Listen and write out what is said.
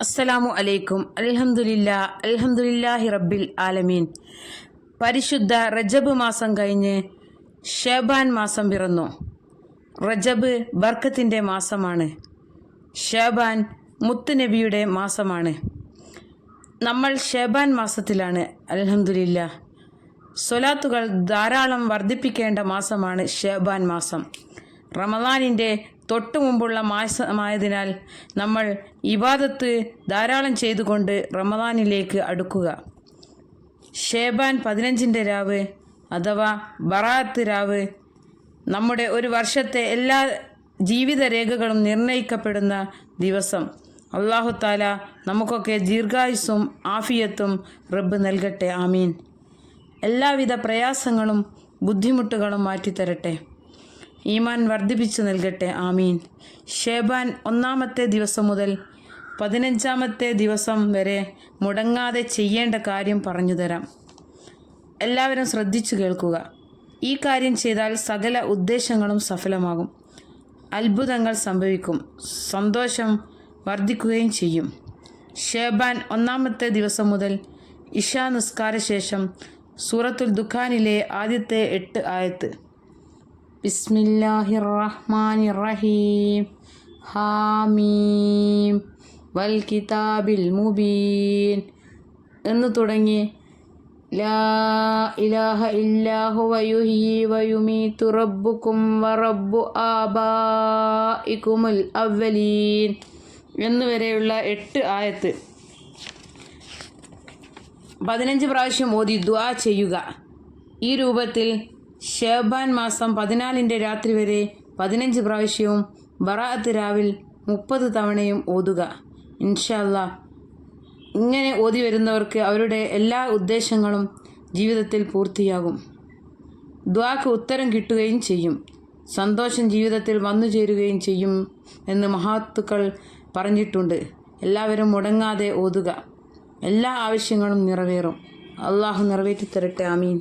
അസ്സലാമു അലൈക്കും. അലഹമുല്ല അൽഹംദുലില്ലാഹി റബ്ബിൽ ആലമീൻ. പരിശുദ്ധ റജബ് മാസം കഴിഞ്ഞ് ഷേബാൻ മാസം പിറന്നു. റജബ് ബർക്കത്തിന്റെ മാസമാണ്. ഷേബാൻ മുത്തുനബിയുടെ മാസമാണ്. നമ്മൾ ഷേബാൻ മാസത്തിലാണ് അൽഹംദുലില്ല. സ്വലാത്തുകൾ ധാരാളം വർദ്ധിപ്പിക്കേണ്ട മാസമാണ് ഷേബാൻ മാസം. റമദാനിന്റെ തൊട്ടു മുമ്പുള്ള മാസമായതിനാൽ നമ്മൾ ഇബാദത്ത് ധാരാളം ചെയ്തുകൊണ്ട് റമദാനിലേക്ക് അടുക്കുക. ഷേബാൻ പതിനഞ്ചിന്റെ രാവ് അഥവാ ബറാത്ത് രാവ് നമ്മുടെ ഒരു വർഷത്തെ എല്ലാ ജീവിത രേഖകളും നിർണയിക്കപ്പെടുന്ന ദിവസം. അള്ളാഹു താല നമുക്കൊക്കെ ദീർഘായുസ്സും ആഫിയത്തും റബ്ബ് നൽകട്ടെ. ആമീൻ. എല്ലാവിധ പ്രയാസങ്ങളും ബുദ്ധിമുട്ടുകളും മാറ്റിത്തരട്ടെ. ഈമാൻ വർദ്ധിപ്പിച്ചു നൽകട്ടെ. ആമീൻ. ഷേബാൻ ഒന്നാമത്തെ ദിവസം മുതൽ പതിനഞ്ചാമത്തെ ദിവസം വരെ മുടങ്ങാതെ ചെയ്യേണ്ട കാര്യം പറഞ്ഞു തരാം. എല്ലാവരും ശ്രദ്ധിച്ചു കേൾക്കുക. ഈ കാര്യം ചെയ്താൽ സകല ഉദ്ദേശങ്ങളും സഫലമാകും. അത്ഭുതങ്ങൾ സംഭവിക്കും. സന്തോഷം വർദ്ധിക്കുകയും ചെയ്യും. ഷേബാൻ ഒന്നാമത്തെ ദിവസം മുതൽ ഇഷാ നിസ്കാര ശേഷം സൂറത്തുൽ ദുഖാനിലെ ആദ്യത്തെ എട്ട് ആയത്ത്. ബിസ്മില്ലാഹിർ റഹ്മാനിർ റഹീം ഹാമീം. വൽ കിതാബിൽ മുബീൻ എന്ന് തുടങ്ങി. ലാ ഇലാഹ ഇല്ലാഹു വയുഹി വയുമീതു റബ്ബുക്കും വറബ്ബു ആബായിക്കുമുൽ അവലീൻ എന്നുവരെയുള്ള എട്ട് ആയത്ത്. പതിനഞ്ച് പ്രാവശ്യം ഓതി ദ്വാ ചെയ്യുക. ഈ രൂപത്തിൽ ഷേബാൻ മാസം പതിനാലിന്റെ രാത്രി വരെ പതിനഞ്ച് പ്രാവശ്യവും ബറാഅത്ത് രാവിൽ മുപ്പത് തവണയും ഓതുക. ഇൻഷല്ല ഇങ്ങനെ ഓതി വരുന്നവർക്ക് അവരുടെ എല്ലാ ഉദ്ദേശങ്ങളും ജീവിതത്തിൽ പൂർത്തിയാകും. ദ്വാക്ക് ഉത്തരം കിട്ടുകയും ചെയ്യും. സന്തോഷം ജീവിതത്തിൽ വന്നു ചേരുകയും ചെയ്യും എന്ന് മഹാത്തുക്കൾ പറഞ്ഞിട്ടുണ്ട്. എല്ലാവരും മുടങ്ങാതെ ഓതുക. എല്ലാ ആവശ്യങ്ങളും നിറവേറും. അള്ളാഹു നിറവേറ്റി തരട്ടെ ആമീൻ.